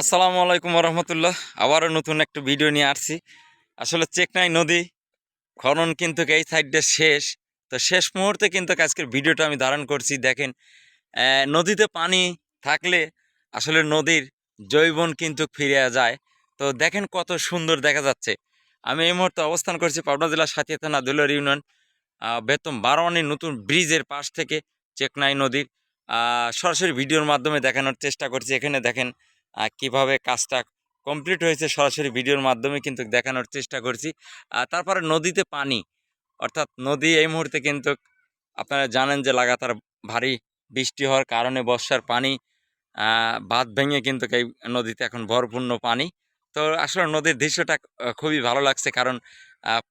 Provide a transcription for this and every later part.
আসসালামু আলাইকুম রহমতুল্লাহ আবারও নতুন একটা ভিডিও নিয়ে আসছি। আসলে চেকনাই নদী, খনন কিন্তু এই সাইডটা শেষ। তো শেষ মুহূর্তে কিন্তু আজকের ভিডিওটা আমি ধারণ করছি, দেখেন নদীতে পানি থাকলে আসলে নদীর জৈবন কিন্তু ফিরে যায়। তো দেখেন কত সুন্দর দেখা যাচ্ছে। আমি এই মুহূর্তে অবস্থান করছি পাবনা জেলার সাথিয়া থানা দুলার ইউনিয়ন বেতম বারোয়ানির নতুন ব্রিজের পাশ থেকে চেকনাই নদীর। সরাসরি ভিডিওর মাধ্যমে দেখানোর চেষ্টা করছি। এখানে দেখেন কীভাবে কাজটা কমপ্লিট হয়েছে সরাসরি ভিডিওর মাধ্যমে কিন্তু দেখানোর চেষ্টা করছি। তারপরে নদীতে পানি, অর্থাৎ নদী এই মুহূর্তে কিন্তু আপনারা জানেন যে লাগাতার ভারী বৃষ্টি হওয়ার কারণে বর্ষার পানি বাঁধ ভেঙে কিন্তু এই নদীতে এখন ভরপূর্ণ পানি। তো আসলে নদীর দৃশ্যটা খুবই ভালো লাগছে কারণ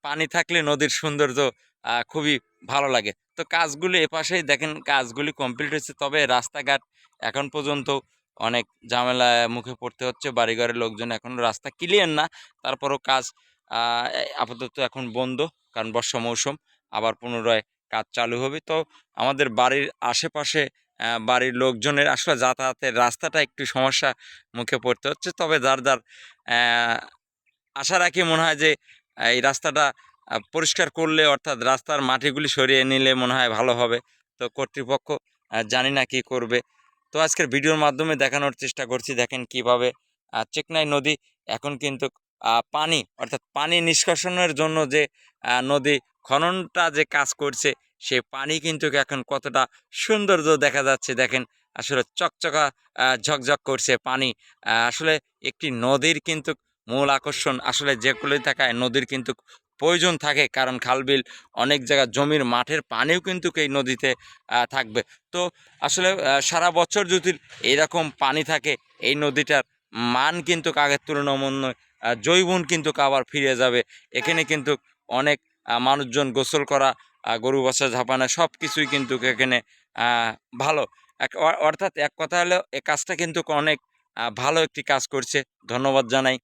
পানি থাকলে নদীর সৌন্দর্য খুবই ভালো লাগে। তো কাজগুলি এপাশেই দেখেন কাজগুলি কমপ্লিট হয়েছে, তবে রাস্তাঘাট এখন পর্যন্ত অনেক ঝামেলা মুখে পড়তে হচ্ছে, বাড়িঘরের লোকজন এখন রাস্তা ক্লিয়ার না। তারপরও কাজ আপাতত এখন বন্ধ, কারণ বর্ষা মৌসুম, আবার পুনরায় কাজ চালু হবে। তো আমাদের বাড়ির আশেপাশে বাড়ির লোকজনের আসলে যাতায়াতের রাস্তাটা একটু সমস্যা মুখে পড়তে হচ্ছে, তবে যার যার আশা রাখি মনে হয় যে এই রাস্তাটা পরিষ্কার করলে অর্থাৎ রাস্তার মাটিগুলি সরিয়ে নিলে মনে হয় ভালো হবে। তো কর্তৃপক্ষ জানি না কি করবে। তো আজকের ভিডিওর মাধ্যমে দেখানোর চেষ্টা করছি, দেখেন কীভাবে চেকনাই নদী এখন কিন্তু পানি, অর্থাৎ পানি নিষ্কাশনের জন্য যে নদী খননটা যে কাজ করছে, সে পানি কিন্তু এখন কতটা সৌন্দর্য দেখা যাচ্ছে, দেখেন। আসলে চকচকা ঝকঝক করছে পানি। আসলে একটি নদীর কিন্তু মূল আকর্ষণ, আসলে যেগুলোই থাকায় নদীর কিন্তু প্রয়োজন থাকে কারণ খালবিল অনেক জায়গা জমির মাঠের পানিও কিন্তু এই নদীতে থাকবে। তো আসলে সারা বছর যদি এরকম পানি থাকে এই নদীটার মান কিন্তু আগের তুলনামূলক আহ, জৈবন কিন্তু আবার ফিরে যাবে। এখানে কিন্তু অনেক মানুষজন গোসল করা গরু বাসা ঝাপানো সব কিছুই কিন্তু এখানে ভালো। এক অর্থাৎ এক কথা হলো এ কাজটা কিন্তু অনেক ভালো একটি কাজ করছে। ধন্যবাদ জানাই।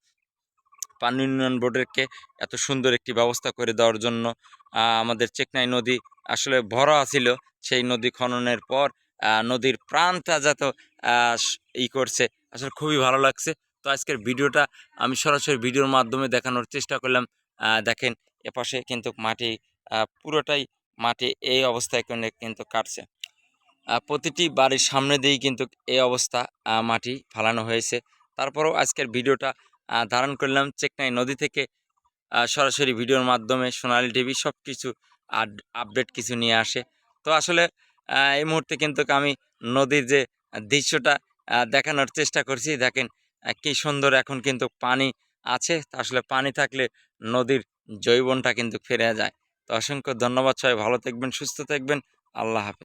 পানি উন্নয়ন বোর্ডেরকে এত সুন্দর একটি ব্যবস্থা করে দেওয়ার জন্য আমাদের চেকনাই নদী আসলে ভরা ছিল। সেই নদী খননের পর নদীর প্রাণটা যত ই করছে, আসলে খুবই ভালো লাগছে। তো আজকের ভিডিওটা আমি সরাসরি ভিডিওর মাধ্যমে দেখানোর চেষ্টা করলাম। দেখেন, এপাশে কিন্তু মাটি পুরোটাই মাটি এই অবস্থায় কিন্তু- কাটছে। প্রতিটি বাড়ির সামনে দিয়েই কিন্তু এই অবস্থা মাটি ফালানো হয়েছে। তারপরেও আজকের ভিডিওটা ধারণ করলাম চেকনাই নদী থেকে। সরাসরি ভিডিওর মাধ্যমে সোনালি টিভি সব কিছু আপডেট কিছু নিয়ে আসে। তো আসলে এই মুহূর্তে কিন্তু আমি নদীর যে দৃশ্যটা দেখানোর চেষ্টা করছি, দেখেন কি সুন্দর এখন কিন্তু পানি আছে। আসলে পানি থাকলে নদীর জৈবনটা কিন্তু ফিরে যায়। তো অসংখ্য ধন্যবাদ সবাই, ভালো থাকবেন, সুস্থ থাকবেন, আল্লাহ হাফেজ।